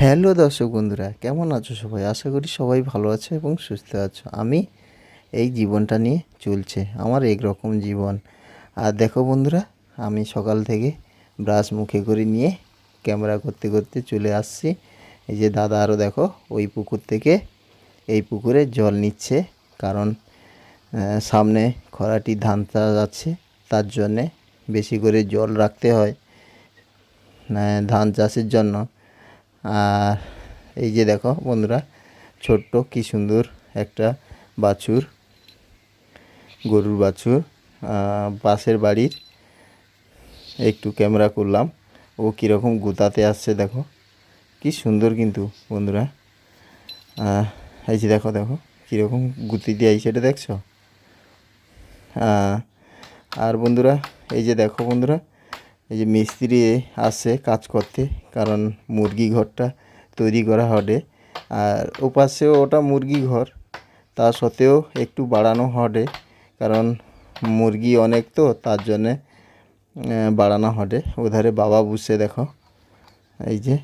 Hello দর্শক বন্ধুরা, কেমন আছো সবাই? আশা করি সবাই ভালো আছে এবং সুস্থ আছো। আমি এই জীবনটা নিয়ে চলছে, আমার রকম জীবন। আর দেখো বন্ধুরা, আমি সকাল থেকে ব্রাশ মুখে করে নিয়ে ক্যামেরা করতে করতে চলে আসছি। এই যে দাদা আরও দেখো, ওই পুকুর থেকে এই পুকুরে জল নিচ্ছে, কারণ সামনে খরাটি ধান চাষ আছে তার জন্যে বেশি করে জল রাখতে হয় ধান চাষের জন্য। আর এই যে দেখো বন্ধুরা, ছোট্ট কি সুন্দর একটা বাছুর, গরুর বাছুর পাশের বাড়ির, একটু ক্যামেরা করলাম, ও কীরকম গুতাতে আসছে দেখো, কি সুন্দর কিন্তু বন্ধুরা। এই যে দেখো দেখো, কীরকম গুতি দিয়ে এটা দেখছ? আর বন্ধুরা, এই যে দেখো বন্ধুরা, এই যে মিস্ত্রি আসছে কাজ করতে কারণ মুরগি ঘরটা তৈরি করা হবে আর ওপাশেও ওটা মুরগি ঘর, তা সত্ত্বেও একটু বাড়ানো হবে কারণ মুরগি অনেক তো, তার জন্যে বাড়ানো হবে ওধারে বাবা বুঝছে দেখো, এই যে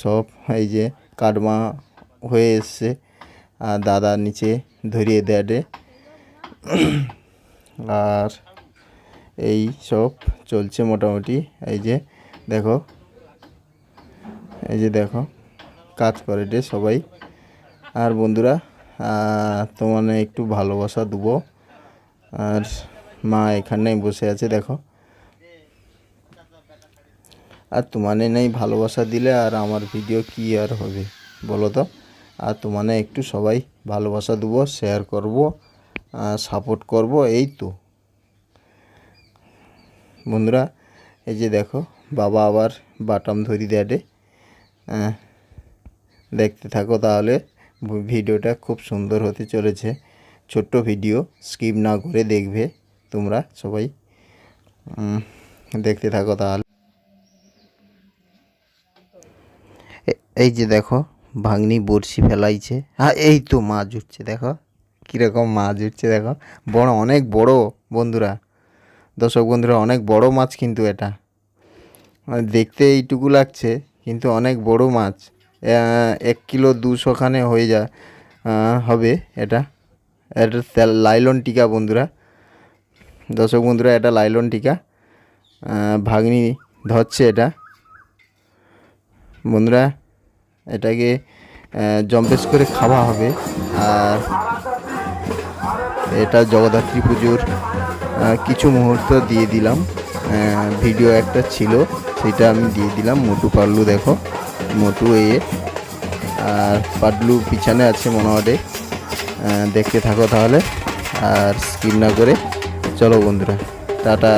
সব, এই যে কাটমা হয়ে এসছে, আর দাদা নিচে ধরিয়ে দেয় আর এই সব চলছে মোটামুটি, এই যে দেখো এই যে দেখো, কাজ করে রে সবাই। আর বন্ধুরা তোমানে একটু ভালোবাসা দেবো। আর মা এখানে বসে আছে, দেখো। আর তোমানে নেই ভালোবাসা দিলে আর আমার ভিডিও কি আর হবে, বলো তো? আর তোমানে একটু সবাই ভালোবাসা দেবো শেয়ার করব সাপোর্ট করব, এই তো। বন্ধুরা, এই যে দেখো, বাবা আবার বাটাম ধরি দেয় দেখতে থাকো তাহলে। ভিডিওটা খুব সুন্দর হতে চলেছে। ছোট্ট ভিডিও, স্কিপ না করে দেখবে তোমরা সবাই। দেখতে থাকো তাহলে। এই যে দেখো, ভাগ্নি বড়শি ফেলাইছে। হ্যাঁ এই তো মাছ উঠছে, দেখো। কীরকম মাছ উঠছে, দেখো। বড়, অনেক বড় বন্ধুরা। দর্শক বন্ধুরা, অনেক বড় মাছ কিন্তু এটা। মানে দেখতে এইটুকু লাগছে। কিন্তু অনেক বড় মাছ। এক কিলো দুশোখানে হয়ে যা হবে এটা। এটা লাইলন টিকা বন্ধুরা। দর্শক বন্ধুরা এটা লাইলন টিকা। ভাগ্নি ধরছে এটা। বন্ধুরা এটাকে আহ, জম্পেস করে খাওয়া হবে। আর এটা জগদ্ধাত্রী পুজোর কিছু মুহূর্ত দিয়ে দিলাম। ভিডিও একটা ছিল, সেটা আমি দিয়ে দিলাম। মোটু পাল্লু দেখো। মোটু এ, আর পাডলু পিছনে আছে মনে হয় দেখতে থাকো তাহলে। আর স্কিপ না করে। চলো বন্ধুরা, টাটা।